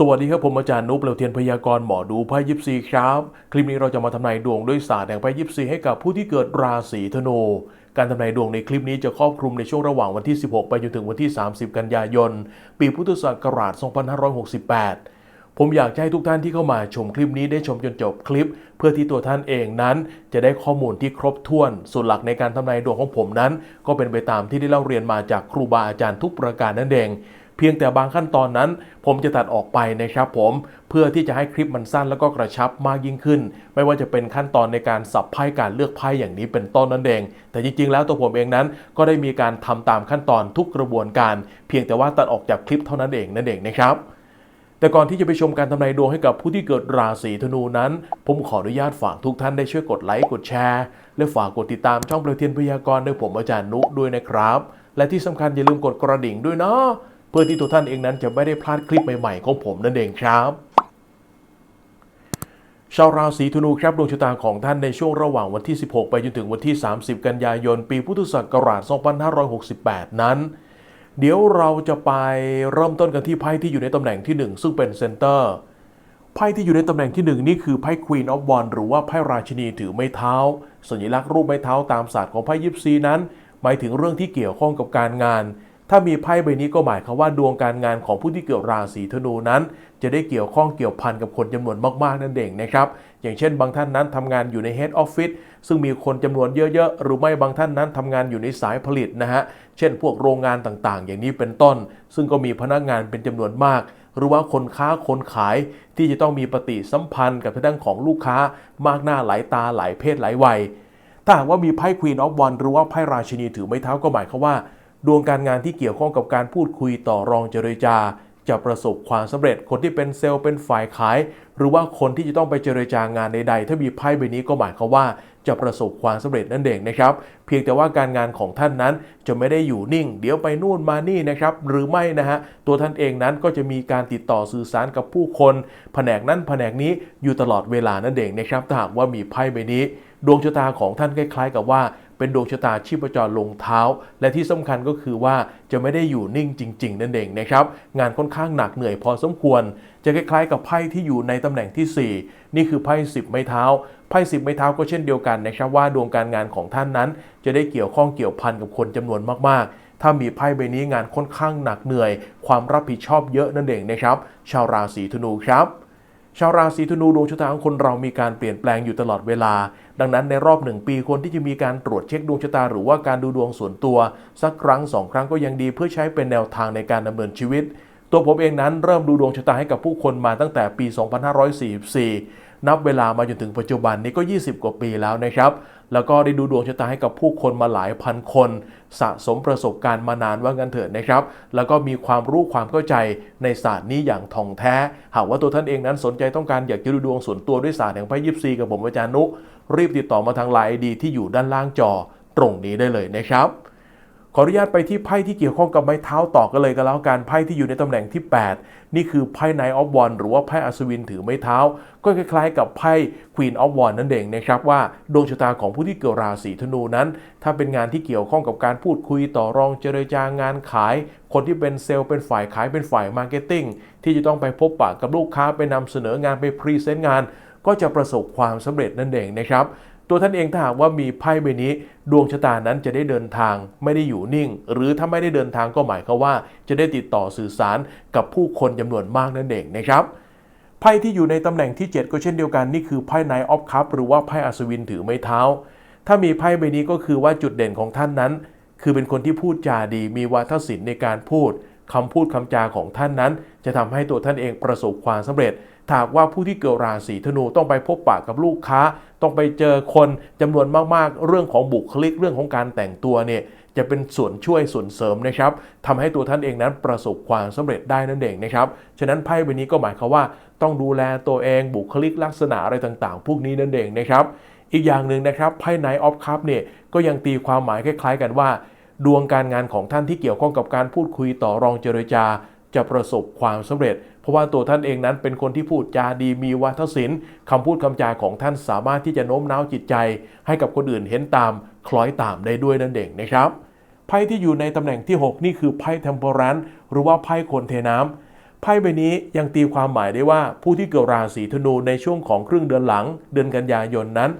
สวัสดีครับผมอาจารย์นุ๊ปเลวเทียนพยากรณ์หมอดูไพ่ยิปซีครับ คลิปนี้เราจะมาทำนายดวงด้วยศาสตร์แห่งไพ่ยิปซีให้กับผู้ที่เกิดราศีธนู การทำนายดวงในคลิปนี้จะครอบคลุมในช่วงระหว่างวันที่ 16 ไปจนถึงวันที่ 30 กันยายน ปีพุทธศักราช 2568 ผมอยากให้ทุกท่านที่เข้ามาชมคลิปนี้ได้ชมจนจบคลิป เพื่อที่ตัวท่านเองนั้น จะได้ข้อมูลที่ครบถ้วน ส่วนหลักในการทำนายดวงของผมนั้น ก็เป็นไปตามที่ได้เล่าเรียนมาจากครูบาอาจารย์ทุกประการนั่นเอง เพียงแต่บางขั้นตอนนั้น ผมจะตัดออกไปนะครับผมเพื่อที่จะให้คลิปมันสั้นแล้วก็กระชับมากยิ่งขึ้น ไม่ว่าจะเป็นขั้นตอนในการสับไพ่การเลือกไพ่อย่างนี้เป็นต้นนั่นเอง แต่จริงๆ แล้วตัวผมเองนั้น ก็ได้มีการทำตามขั้นตอนทุกกระบวนการ เพียงแต่ว่าตัดออกจากคลิปเท่านั้นเองนั่นเองนะครับแต่ก่อนที่จะไปชมการทำนายดวงให้กับผู้ที่เกิดราศีธนูนั้น ผมขออนุญาตฝากทุกท่านได้ช่วยกดไลค์กดแชร์ และฝากกดติดตามช่องเปลวเทียนพยากรณ์โดยผมอาจารย์นุด้วยนะครับ และที่สำคัญอย่าลืมกดกระดิ่งด้วยเนาะ เพื่อที่ตัวท่านเองนั้นจะไม่ได้พลาดคลิปใหม่ๆของผมนั่นเองครับชาวราศีธนูครับดวงชะตาของท่านในช่วงระหว่างวันที่ 16 ไปจนถึงวันที่ 30 กันยายน ปีพุทธศักราช 2568 นั้น เดี๋ยวเราจะไปเริ่มต้นกันที่ไพ่ที่อยู่ในตำแหน่งที่ 1 ซึ่งเป็นเซนเตอร์ไพ่ที่อยู่ในตำแหน่งที่ 1 นี่คือไพ่ Queen of w a n d หรือว่าไพ่ราชินีถือไม้เท้า สัญลักษณ์รูปไม้เท้าตามศาสตร์ของไพ่ยิปซีนั้น หมายถึงเรื่องที่เกี่ยวข้องกับการงาน ถ้ามีไพ่ใบนี้ก็หมายความว่าดวงการงานของผู้ที่เกิดราศีธนูนั้น จะได้เกี่ยวข้องเกี่ยวพันกับคนจำนวนมากๆนั่นเองนะครับ อย่างเช่นบางท่านนั้นทำงานอยู่ใน Head Office ซึ่งมีคนจำนวนเยอะๆ หรือไม่บางท่านนั้นทำงานอยู่ในสายผลิตนะฮะ เช่นพวกโรงงานต่างๆ อย่างนี้เป็นต้น ซึ่งก็มีพนักงานเป็นจำนวนมาก หรือว่าคนค้าคนขายที่จะต้องมีปฏิสัมพันธ์กับทางด้านของลูกค้ามากหน้าหลายตาหลายเพศหลายวัย ถ้าหากว่ามีไพ่ Queen of Wands หรือว่าไพ่ราชินีถือไม้เท้าก็หมายความว่า ดวงการงานที่เกี่ยวข้องกับการพูดคุยต่อรองเจรจา จะประสบความสำเร็จคนที่เป็นเซลล์เป็นฝ่ายขาย หรือว่าคนที่จะต้องไปเจรจางานใดๆถ้ามีไพ่ใบนี้ก็หมายความว่าจะประสบความสำเร็จนั่นเองนะครับ เพียงแต่ว่าการงานของท่านนั้นจะไม่ได้อยู่นิ่ง เดี๋ยวไปนู่นมานี่นะครับ หรือไม่นะฮะ ตัวท่านเองนั้นก็จะมีการติดต่อสื่อสารกับผู้คน แผนกนั้นแผนกนี้อยู่ตลอดเวลานั่นเองนะครับถ้าหากว่ามีไพ่ใบนี้ ดวงชะตาของท่านคล้ายๆ กับว่า เป็นดวงชะตาชีพจรลงเท้า และที่สำคัญก็คือว่าจะไม่ได้อยู่นิ่งจริง ๆ นั่นเองนะครับ งานค่อนข้างหนักเหนื่อยพอสมควร จะคล้ายๆ กับไพ่ที่อยู่ในตำแหน่งที่ 4 นี่คือไพ่10 ไม้เท้าไพ่10ไม้เท้าก็เช่นเดียวกันนะครับว่าดวงการงานของท่านนั้น จะได้เกี่ยวข้องเกี่ยวพันกับคนจำนวนมากๆถ้ามีไพ่ใบนี้งานค่อนข้างหนักเหนื่อย ความรับผิดชอบเยอะนั่นเองนะครับ ชาวราศีธนูครับ ชาวราศีธนูดวงชะตาของคนเรามีการเปลี่ยนแปลงอยู่ตลอดเวลา ดังนั้นในรอบหนึ่งปีควรที่จะมีการตรวจเช็คดวงชะตาหรือว่าการดูดวงส่วนตัว สักครั้งสองครั้งก็ยังดีเพื่อใช้เป็นแนวทางในการดำเนินชีวิต ตัวผมเองนั้นเริ่มดูดวงชะตาให้กับผู้คนมาตั้งแต่ปี 2544 นับเวลามาจนถึงปัจจุบันนี้ก็ 20 กว่าปีแล้วนะครับ แล้วก็ได้ดูดวงชะตาให้กับผู้คนมาหลายพันคน สะสมประสบการณ์มานานว่างันเถิดนะครับ แล้วก็มีความรู้ความเข้าใจในศาสตร์นี้อย่างท่องแท้ หากว่าตัวท่านเองนั้นสนใจต้องการอยากจะดูดวงส่วนตัวด้วยศาสตร์แห่งไพ่ยิปซีกับผมอาจารย์นุรีบติดต่อมาทางไลน์ดีที่อยู่ด้านล่างจอตรงนี้ได้เลยนะครับ ออนุญาตไปที่ไพ่ที่เกี่ยวข้องกับไม้เท้าต่อกันเลยก็แล้วกันไพ่ที่อยู่ในตำแหน่งที่ 8 นี่คือไพ่ Knight of Wands หรือว่าไพ่อัศวินถือไม้เท้า ก็คล้ายๆ กับไพ่ Queen of Wands นั่นเองนะครับว่าดวงชะตาของผู้ที่เกิดราศีธนูนั้น ถ้าเป็นงานที่เกี่ยวข้องกับการพูดคุยต่อรองเจรจางานขาย คนที่เป็นเซลล์เป็นฝ่ายขายเป็นฝ่ายมาร์เก็ตติ้งที่จะต้องไปพบปะกับลูกค้าไปนำเสนองานไปพรีเซนต์งาน ก็จะประสบความสำเร็จนั่นเองนะครับ ตัวท่านเองถ้าหากว่ามีไพ่ใบนี้ ดวงชะตานั้นจะได้เดินทางไม่ได้อยู่นิ่ง หรือถ้าไม่ได้เดินทางก็หมายความว่า จะได้ติดต่อสื่อสารกับผู้คนจำนวนมากนั่นเองนะครับไพ่ที่อยู่ในตำแหน่งที่ 7 ก็เช่นเดียวกันนี่คือไพ่ Knight of Cup หรือว่าไพ่อัศวินถือไม้เท้า ถ้ามีไพ่ใบนี้ก็คือว่าจุดเด่นของท่านนั้น คือเป็นคนที่พูดจาดี มีวาทศิลป์ในการพูดคำพูดคำจาของท่านนั้น จะทำให้ตัวท่านเองประสบความสำเร็จ ถ้าหากว่าผู้ที่เกิดราศีธนูต้องไปพบปะกับลูกค้า ต้องไปเจอคนจำนวนมากๆ เรื่องของบุคลิกเรื่องของการแต่งตัวเนี่ยจะเป็นส่วนช่วยส่วนเสริมนะครับทำให้ตัวท่านเองนั้นประสบความสำเร็จได้นั่นเองนะครับฉะนั้นไพ่ใบนี้ก็หมายความว่า ต้องดูแลตัวเองบุคลิกลักษณะอะไรต่างๆ พวกนี้นั่นเองนะครับอีกอย่างหนึ่งนะครับไพ่ Knight of Cup เนี่ยก็ยังตีความหมายคล้าย ๆ กันว่า ดวงการงานของท่านที่เกี่ยวข้องกับการพูดคุยต่อรองเจรจา จะประสบความสำเร็จ ราะว่าตัวท่านเองนั้นเป็นคนที่พูดจาดีมีวาทศิลป์คำพูดคำจาของท่านสามารถที่จะโน้มน้าวจิตใจ ให้กับคนอื่นเห็นตาม คล้อยตามได้ด้วยนั่นเองนะครับไพ่ที่อยู่ในตำแหน่งที่ 6 นี่คือไพ่เทมโพรันหรือว่าไพ่คนเทน้ำไพ่ใบนี้ยังตีความหมายได้ว่าผู้ที่เกิดราศีธนูในช่วงของครึ่งเดือนหลัง เดือนกันยายนนั้น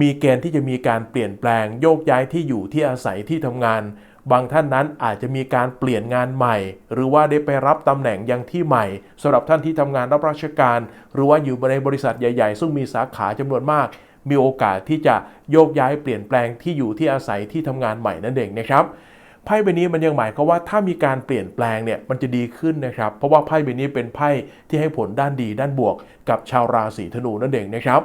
มีเกณฑ์ที่จะมีการเปลี่ยนแปลงโยกย้ายที่อยู่ที่อาศัยที่ทำงาน บางท่านนั้นอาจจะมีการเปลี่ยนงานใหม่ หรือว่าได้ไปรับตำแหน่งยังที่ใหม่สำหรับท่านที่ทำงานรับราชการ หรือว่าอยู่ในบริษัทใหญ่ ๆ ซึ่งมีสาขาจำนวนมาก มีโอกาสที่จะโยกย้ายเปลี่ยนแปลงที่อยู่ที่อาศัยที่ทำงานใหม่นั่นเองนะครับไพ่ใบนี้มันยังหมายความว่าถ้ามีการเปลี่ยนแปลงเนี่ยมันจะดีขึ้นนะครับ เพราะว่าไพ่ใบนี้เป็นไพ่ที่ให้ผลด้านดีด้านบวก กับชาวราศีธนูนั่นเองนะครับ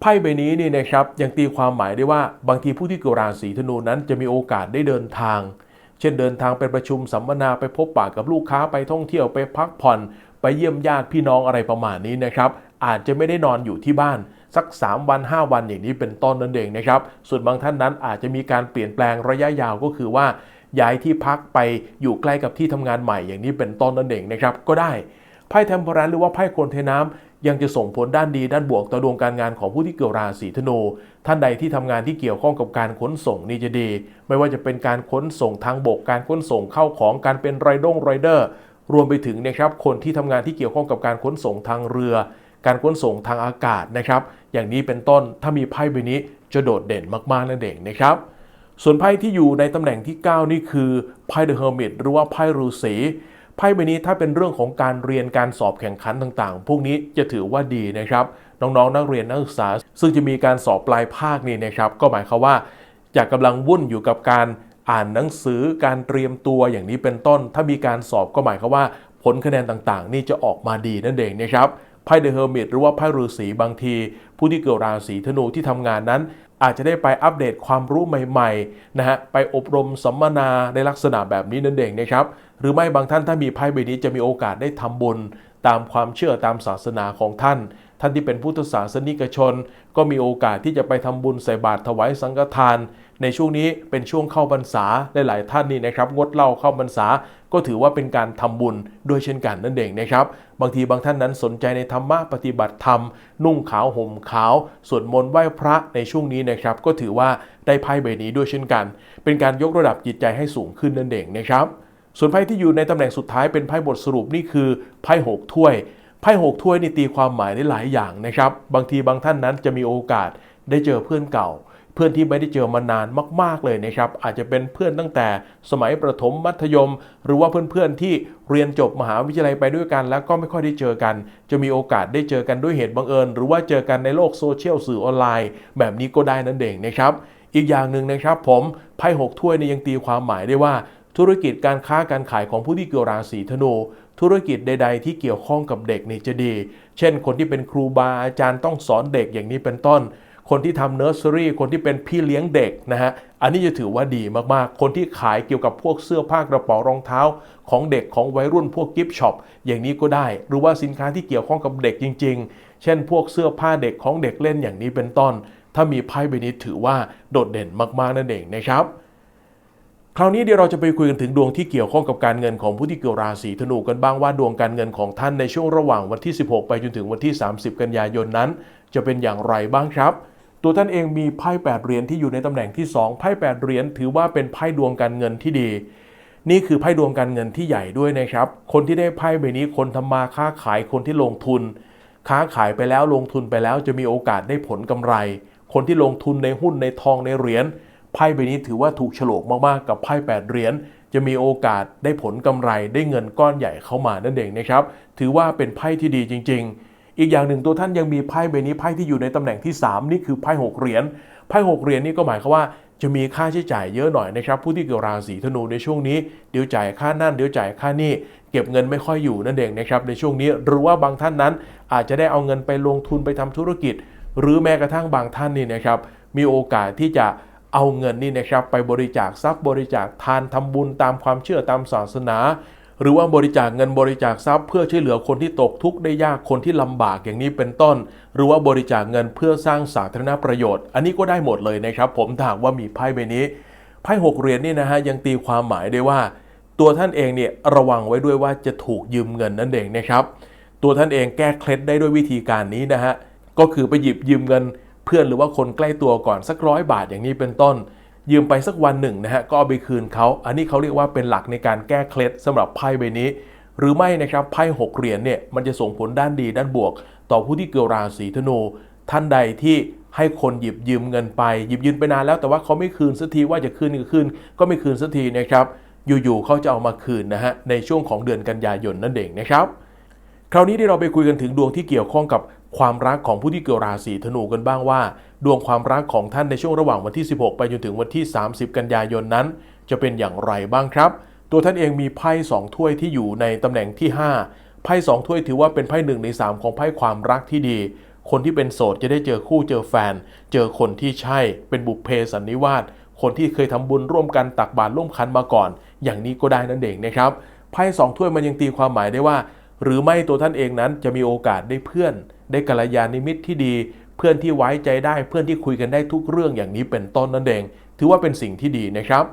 ไพ่ใบนี้นี่นะครับยังตีความหมายได้ว่าบางทีผู้ที่เกิดราศีธนูนั้นจะมีโอกาสได้เดินทาง เช่นเดินทางไปประชุมสัมมนาไปพบปะกับลูกค้าไปท่องเที่ยวไปพักผ่อน ไปเยี่ยมญาติพี่น้องอะไรประมาณนี้นะครับ อาจจะไม่ได้นอนอยู่ที่บ้านสัก 3 วัน 5 วันอย่างนี้เป็นต้นนั่นเองนะครับ ส่วนบางท่านนั้นอาจจะมีการเปลี่ยนแปลงระยะยาวก็คือว่า ย้ายที่พักไปอยู่ใกล้กับที่ทำงานใหม่อย่างนี้เป็นต้นนั่นเองนะครับก็ได้ไพ่เทมเพอรันหรือว่าไพ่คนเทน้ำ ยังจะส่งผลด้านดีด้านบวกต่อดวงการงานของผู้ที่เกิดราศีธนู ท่านใดที่ทำงานที่เกี่ยวข้องกับการขนส่งนี่จะดี ไม่ว่าจะเป็นการขนส่งทางบก การขนส่งเข้าของ การเป็นไรดงไรเดอร์ รวมไปถึงนะครับคนที่ทำงานที่เกี่ยวข้องกับการขนส่งทางเรือ การขนส่งทางอากาศนะครับ อย่างนี้เป็นต้น ถ้ามีไพ่ใบนี้จะโดดเด่นมากๆนั่นเองนะครับส่วนไพ่ที่อยู่ในตำแหน่งที่ 9 นี่คือไพ่เดอะเฮอร์มิตหรือว่าไพ่ฤาษี ไพ่ใบนี้ถ้าเป็นเรื่องของการเรียนการสอบแข่งขันต่างๆ พวกนี้จะถือว่าดีนะครับ น้องๆ นักเรียนนักศึกษา ซึ่งจะมีการสอบปลายภาคนี่นะครับ ก็หมายความว่าจะกำลังวุ่นอยู่กับการอ่านหนังสือการเตรียมตัวอย่างนี้เป็นต้น ถ้ามีการสอบก็หมายความว่า ผลคะแนนต่างๆ นี่จะออกมาดีนั่นเองนะครับไพ่เดอะเฮอร์มิตหรือว่าไพ่ฤาษีบางที ผู้ที่เกิดราศีธนูที่ทำงานนั้น อาจจะได้ไปอัปเดตความรู้ใหม่ๆนะฮะไปอบรมสัมมนาในลักษณะแบบนี้นั่นเองนะครับหรือไม่บางท่านถ้ามีไพ่ใบนี้จะมีโอกาสได้ทำบุญ ตามความเชื่อตามศาสนาของท่าน ท่านที่เป็นพุทธศาสนิกชน ก็มีโอกาสที่จะไปทำบุญใส่บาตรถวายสังฆทาน ในช่วงนี้เป็นช่วงเข้าพรรษาหลายๆท่านนี่นะครับงดเหล้าเข้าพรรษา ก็ถือว่าเป็นการทำบุญด้วยเช่นกันนั่นเองนะครับ บางทีบางท่านนั้นสนใจในธรรมะปฏิบัติธรรม นุ่งขาวห่มขาวสวดมนต์ไหว้พระในช่วงนี้นะครับ ก็ถือว่าได้ไพ่ใบนี้ด้วยเช่นกัน เป็นการยกระดับจิตใจให้สูงขึ้นนั่นเองนะครับ ส่วนไพ่ที่อยู่ในตำแหน่งสุดท้ายเป็นไพ่บทสรุปนี่คือไพ่หกถ้วยไพ่หกถ้วยนี่ตีความหมายได้หลายอย่างนะครับ บางทีบางท่านนั้นจะมีโอกาสได้เจอเพื่อนเก่า เพื่อนที่ไม่ได้เจอมานานมาก ๆเลยนะครับ อาจจะเป็นเพื่อนตั้งแต่สมัยประถมมัธยม หรือว่าเพื่อนๆที่เรียนจบมหาวิทยาลัยไปด้วยกัน แล้วก็ไม่ค่อยได้เจอกัน จะมีโอกาสได้เจอกันด้วยเหตุบังเอิญ หรือว่าเจอกันในโลกโซเชียลสื่อออนไลน์ แบบนี้ก็ได้นั่นเองนะครับ อีกอย่างหนึ่งนะครับผมไพ่หกถ้วยนี่ยังตีความหมายได้ว่าธุรกิจการค้าการขายของผู้ที่เกี่ยวราศีธนู ธุรกิจใด ๆ ที่เกี่ยวข้องกับเด็กนี่จะดี เช่น คนที่เป็นครูบาอาจารย์ต้องสอนเด็กอย่างนี้เป็นต้น คนที่ทำเนอร์เซอรี่คนที่เป็นพี่เลี้ยงเด็กนะฮะอันนี้จะถือว่าดีมากๆ คนที่ขายเกี่ยวกับพวกเสื้อผ้ากระเป๋ารองเท้า ของเด็กของวัยรุ่นพวกกิฟต์ช็อปอย่างนี้ก็ได้ หรือว่าสินค้าที่เกี่ยวข้องกับเด็กจริง ๆ เช่น พวกเสื้อผ้าเด็กของเด็กเล่นอย่างนี้เป็นต้น ถ้ามีไพ่ใบนี้ถือว่าโดดเด่นมากๆนั่นเองนะครับคราวนี้เดี๋ยวเราจะไปคุยกันถึงดวงที่เกี่ยวข้องกับการเงินของผู้ที่เกี่ยวราศีธนูกันบ้างว่าดวงการเงินของท่านในช่วงระหว่างวันที่ 16 ไปจนถึงวันที่ 30 กันยายนนั้น จะเป็นอย่างไรบ้างครับ ตัวท่านเองมีไพ่8เหรียญที่อยู่ในตำแหน่งที่ 2 ไพ่8เหรียญถือว่าเป็นไพ่ดวงการเงินที่ดี นี่คือไพ่ดวงการเงินที่ใหญ่ด้วยนะครับ คนที่ได้ไพ่ใบนี้คนทำมาค้าขายคนที่ลงทุน ค้าขายไปแล้วลงทุนไปแล้วจะมีโอกาสได้ผลกำไร คนที่ลงทุนในหุ้นในทองในเหรียญไพ่ใบนี้ถือว่าถูกฉลกมากๆกับไพ่8เหรียญจะมีโอกาสได้ผลกำไรได้เงินก้อนใหญ่เข้ามานั่นเองนะครับ ถือว่าเป็นไพ่ที่ดีจริง ๆ อีกอย่างหนึ่งตัวท่านยังมีไพ่ใบนี้ไพ่ที่อยู่ในตำแหน่งที่ 3 นี่คือไพ่หกเหรียญไพ่หกเหรียญนี่ก็หมายความว่าจะมีค่าใช้จ่ายเยอะหน่อยนะครับผู้ที่เกิดราศีธนูในช่วงนี้เดี๋ยวจ่ายค่านั่นเดี๋ยวจ่ายค่านี่เก็บเงินไม่ค่อยอยู่นั่นเองนะครับในช่วงนี้หรือว่าบางท่านนั้น อาจจะได้เอาเงินไปลงทุนไปทำธุรกิจ หรือแม้กระทั่งบางท่านนี่นะครับมีโอกาสที่จะเอาเงินนี่นะครับไปบริจาคทรัพย์บริจาคทานทำบุญตามความเชื่อตามศาสนา หรือว่าบริจาคเงินบริจาคทรัพย์เพื่อช่วยเหลือคนที่ตกทุกข์ได้ยากคนที่ลำบากอย่างนี้เป็นต้น หรือว่าบริจาคเงินเพื่อสร้างสาธารณประโยชน์ อันนี้ก็ได้หมดเลยนะครับ ผมถามว่ามีไพ่ใบนี้ไพ่หกเหรียญนี่นะฮะยังตีความหมายได้ว่า ตัวท่านเองเนี่ยระวังไว้ด้วยว่าจะถูกยืมเงินนั่นเองนะครับ ตัวท่านเองแก้เคล็ดได้ด้วยวิธีการนี้นะฮะก็คือไปหยิบยืมเงินเพื่อนหรือว่าคนใกล้ตัวก่อนสักร้อยบาทอย่างนี้เป็นต้น ยืมไปสักวันหนึ่งนะฮะก็เอาไปคืนเขาอันนี้เขาเรียกว่าเป็นหลักในการแก้เคล็ดสำหรับไพ่ใบนี้ หรือไม่นะครับไพ่หกเหรียญเนี่ยมันจะส่งผลด้านดีด้านบวก ต่อผู้ที่เกิดราศีธนู ท่านใดที่ให้คนหยิบยืมเงินไปหยิบยืมไปนานแล้วแต่ว่าเขาไม่คืนสักทีว่าจะคืนก็คืนก็ไม่คืนสักทีนะครับอยู่ๆเขาจะเอามาคืนนะฮะในช่วงของเดือนกันยายนนั่นเองนะครับ คราวนี้ที่เราไปคุยกันถึงดวงที่เกี่ยวข้องกับ ความรักของผู้ที่เกิดราศีธนูกันบ้างว่า ดวงความรักของท่านในช่วงระหว่างวันที่ 16 ไปจนถึงวันที่ 30 กันยายนนั้น จะเป็นอย่างไรบ้างครับ ตัวท่านเองมีไพ่สองถ้วยที่อยู่ในตำแหน่งที่ 5 ไพ่สองถ้วยถือว่าเป็นไพ่หนึ่งใน 3 ของไพ่ความรักที่ดี คนที่เป็นโสดจะได้เจอคู่เจอแฟน เจอคนที่ใช่เป็นบุพเพสันนิวาสคนที่เคยทำบุญร่วมกันตักบาตรร่วมคันมาก่อน อย่างนี้ก็ได้นั่นเองนะครับไพ่สองถ้วยมันยังตีความหมายได้ว่า หรือไม่ตัวท่านเองนั้นจะมีโอกาสได้เพื่อน ได้กัลยาณมิตรที่ดี เพื่อนที่ไว้ใจได้เพื่อนที่คุยกันได้ทุกเรื่องอย่างนี้เป็นต้นนั่นเอง ถือว่าเป็นสิ่งที่ดีนะครับ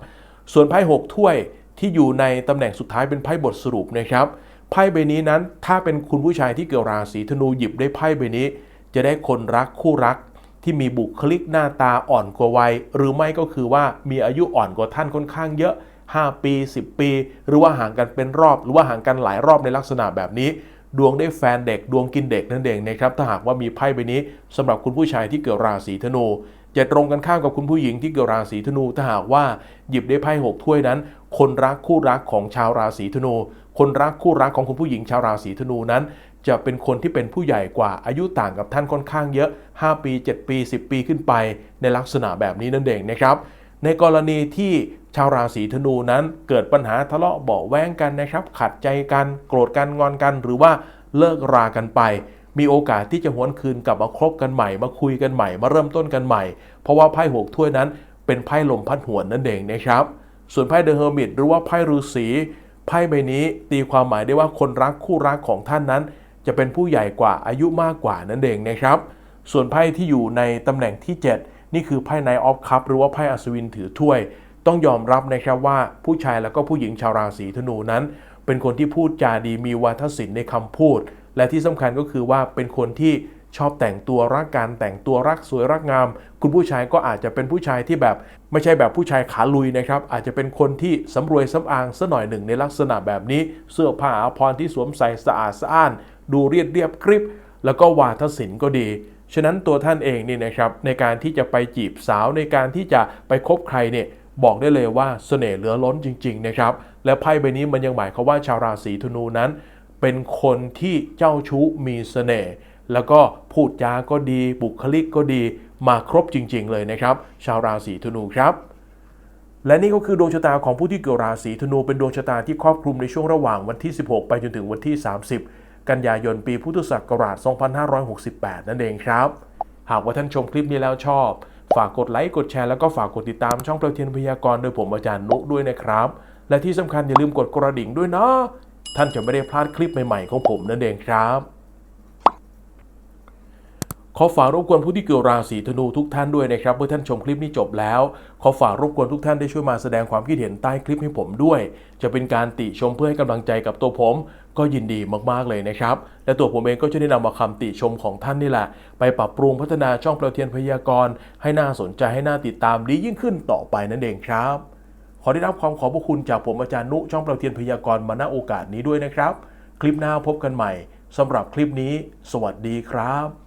ส่วนไพ่หกถ้วยที่อยู่ในตำแหน่งสุดท้ายเป็นไพ่บทสรุปนะครับไพ่ใบนี้นั้นถ้าเป็นคุณผู้ชายที่เกิดราศีธนูหยิบได้ไพ่ใบนี้ จะได้คนรักคู่รักที่มีบุคลิกหน้าตาอ่อนกว่าวัย หรือไม่ก็คือว่ามีอายุอ่อนกว่าท่านค่อนข้างเยอะ 5 ปี 10 ปี หรือว่าห่างกันเป็นรอบ หรือว่าห่างกันหลายรอบในลักษณะแบบนี้ ดวงได้แฟนเด็กดวงกินเด็กนั่นเองนะครับถ้าหากว่ามีไพ่ใบนี้สำหรับคุณผู้ชายที่เกิดราศีธนูจะตรงกันข้ามกับคุณผู้หญิงที่เกิดราศีธนูถ้าหากว่าหยิบได้ไพ่หกถ้วยนั้น คนรักคู่รักของชาวราศีธนู คนรักคู่รักของคุณผู้หญิงชาวราศีธนูนั้น จะเป็นคนที่เป็นผู้ใหญ่กว่าอายุต่างกับท่านค่อนข้างเยอะ 5 ปี 7 ปี 10 ปีขึ้นไป ในลักษณะแบบนี้นั่นเองนะครับ ในกรณีที่ ชาวราศีธนูนั้นเกิดปัญหาทะเลาะเบาแว้งกันนะครับ ขัดใจกันโกรธกันงอนกันหรือว่าเลิกรากันไป มีโอกาสที่จะหวนคืนกลับมาคบกันใหม่ มาคุยกันใหม่มาเริ่มต้นกันใหม่ เพราะว่าไพ่หกถ้วยนั้น เป็นไพ่ลมพัดหวนนั่นเองนะครับ ส่วนไพ่เดอะเฮอร์มิตหรือว่าไพ่ฤาษีไพ่ใบนี้ตีความหมายได้ว่าคนรักคู่รักของท่านนั้น จะเป็นผู้ใหญ่กว่าอายุมากกว่านั่นเองนะครับ ส่วนไพ่ที่อยู่ในตำแหน่งที่ 7 นี่คือไพ่ไนออฟคัพหรือว่าไพ่อัศวินถือถ้วย ต้องยอมรับนะครับว่าผู้ชายแล้วก็ผู้หญิงชาวราศีธนูนั้น เป็นคนที่พูดจาดีมีวาทศิลป์ในคำพูด และที่สำคัญก็คือว่าเป็นคนที่ชอบแต่งตัวรักการแต่งตัวรักสวยรักงาม คุณผู้ชายก็อาจจะเป็นผู้ชายที่แบบไม่ใช่แบบผู้ชายขาลุยนะครับ อาจจะเป็นคนที่สำรวยสำอางซะหน่อยหนึ่งในลักษณะแบบนี้ เสื้อผ้าอาภรณ์ที่สวมใส่สะอาดสะอ้าน ดูเรียบเรียบกริบ แล้วก็วาทศิลป์ก็ดี ฉะนั้นตัวท่านเองนี่นะครับในการที่จะไปจีบสาวในการที่จะไปคบใครเนี่ย บอกได้เลยว่าเสน่ห์เหลือล้นจริงๆนะครับ และไพ่ใบนี้มันยังหมายความว่าชาวราศีธนูนั้น เป็นคนที่เจ้าชู้มีเสน่ห์แล้วก็พูดจาก็ดี บุคลิกก็ดีมาครบจริง ๆ เลยนะครับ ชาวราศีธนูครับและนี่ก็คือดวงชะตาของผู้ที่เกิดราศีธนูเป็นดวงชะตาที่ครอบคลุมในช่วงระหว่างวันที่ 16 ไปจนถึงวันที่ 30 กันยายนปีพุทธศักราช 2568 นั่นเองครับ หากว่าท่านชมคลิปนี้แล้วชอบ ฝากกดไลค์กดแชร์แล้วก็ฝากกดติดตามช่องเปลวเทียนพยากรณ์โดยผมอาจารย์นุด้วยนะครับ และที่สำคัญอย่าลืมกดกระดิ่งด้วยนะ ท่านจะไม่ได้พลาดคลิปใหม่ๆของผมนั่นเองครับ ขอฝากรบกวนผู้ที่เกี่ยวราศีธนูทุกท่านด้วยนะครับ เมื่อท่านชมคลิปนี้จบแล้ว ขอฝากรบกวนทุกท่านได้ช่วยมาแสดงความคิดเห็นใต้คลิปให้ผมด้วย จะเป็นการติชมเพื่อให้กำลังใจกับตัวผม ก็ยินดีมากๆเลยนะครับ และตัวผมเองก็จะได้นำมาคำติชมของท่านนี่แหละ ไปปรับปรุงพัฒนาช่องเปลวเทียนพยากรณ์ให้น่าสนใจให้น่าติดตามดียิ่งขึ้นต่อไปนั่นเองครับ ขอได้รับความขอบพระคุณจากผมอาจารย์นุช่องเปลวเทียนพยากรณ์มาณโอกาสนี้ด้วยนะครับ คลิปหน้าพบกันใหม่สำหรับคลิปนี้ สวัสดีครับ